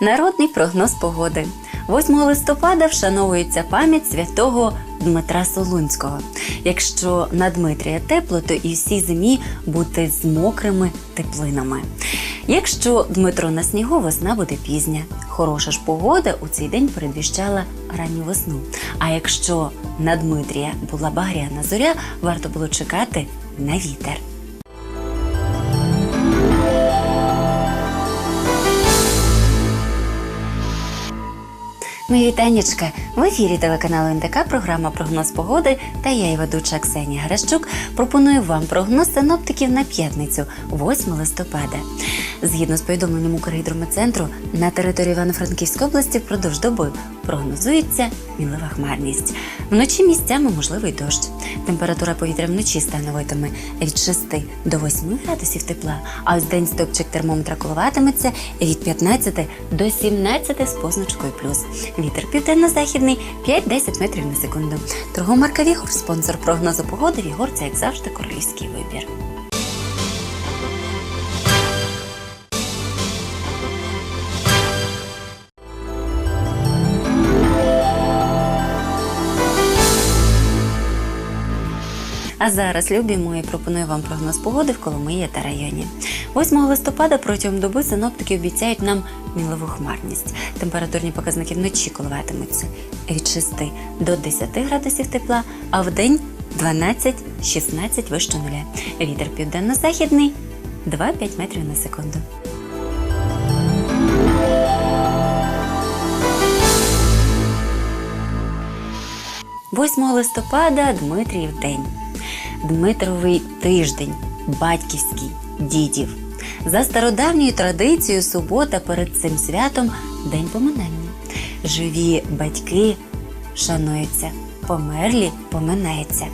Народний прогноз погоди. 8 листопада вшановується пам'ять святого Дмитра Солунського. Якщо на Дмитрія тепло, то і всій зимі бути з мокрими теплинами. Якщо Дмитро на снігу, весна буде пізня. Хороша ж погода у цей день передвіщала ранню весну. А якщо на Дмитрія була багряна зоря, варто було чекати на вітер. Мої вітаннячка в ефірі телеканалу НТК програма Прогноз погоди та я, і ведуча Ксенія Гращук, пропоную вам прогноз синоптиків на п'ятницю, 8 листопада. Згідно з повідомленням Укргідрометцентру, на території Івано-Франківської області впродовж доби прогнозується мінлива хмарність. Вночі місцями можливий дощ. Температура повітря вночі становитиме від 6 до 8 градусів тепла, а ось день стопчик термометра коливатиметься від 15 до 17 з позначкою плюс. Вітер південно-західний 5-10 метрів на секунду. Торгомарка Вігор, спонсор прогнозу погоди. Вігор це як завжди королівський вибір. А зараз, любі мої, пропоную вам прогноз погоди в Коломиї та районі. 8 листопада протягом доби синоптики обіцяють нам мінливу хмарність. Температурні показники вночі коливатимуться від 6 до 10 градусів тепла, а в день 12-16 вище нуля. Вітер південно-західний 2-5 метрів на секунду. – 8 листопада Дмитріїв день. Дмитровий тиждень, батьківський дідів. За стародавньою традицією, субота перед цим святом день поминання. Живі батьки шануються, померлі поминається.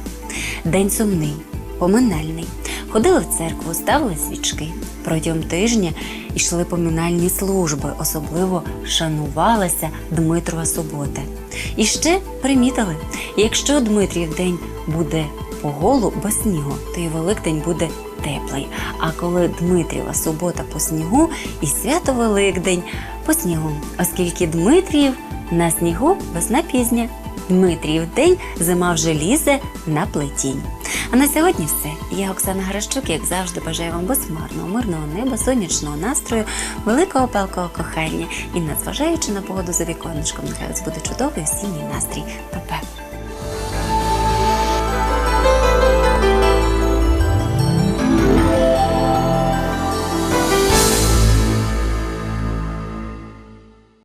День сумний, поминальний. Ходили в церкву, ставили свічки. Протягом тижня йшли поминальні служби, особливо шанувалася Дмитрова субота. І ще примітили, якщо Дмитрів день буде поголу без снігу, то і Великдень буде теплий. А коли Дмитріва субота по снігу і свято Великдень по снігу, оскільки Дмитріїв на снігу весна пізня. Дмитріїв день зима вже лізе на плетінь. А на сьогодні все. Я Оксана Гращук, як завжди, бажаю вам безмарного, мирного неба, сонячного настрою, великого палкого кохання і, незважаючи на погоду за віконечком, нехай буде чудовий осінній настрій. Па-па!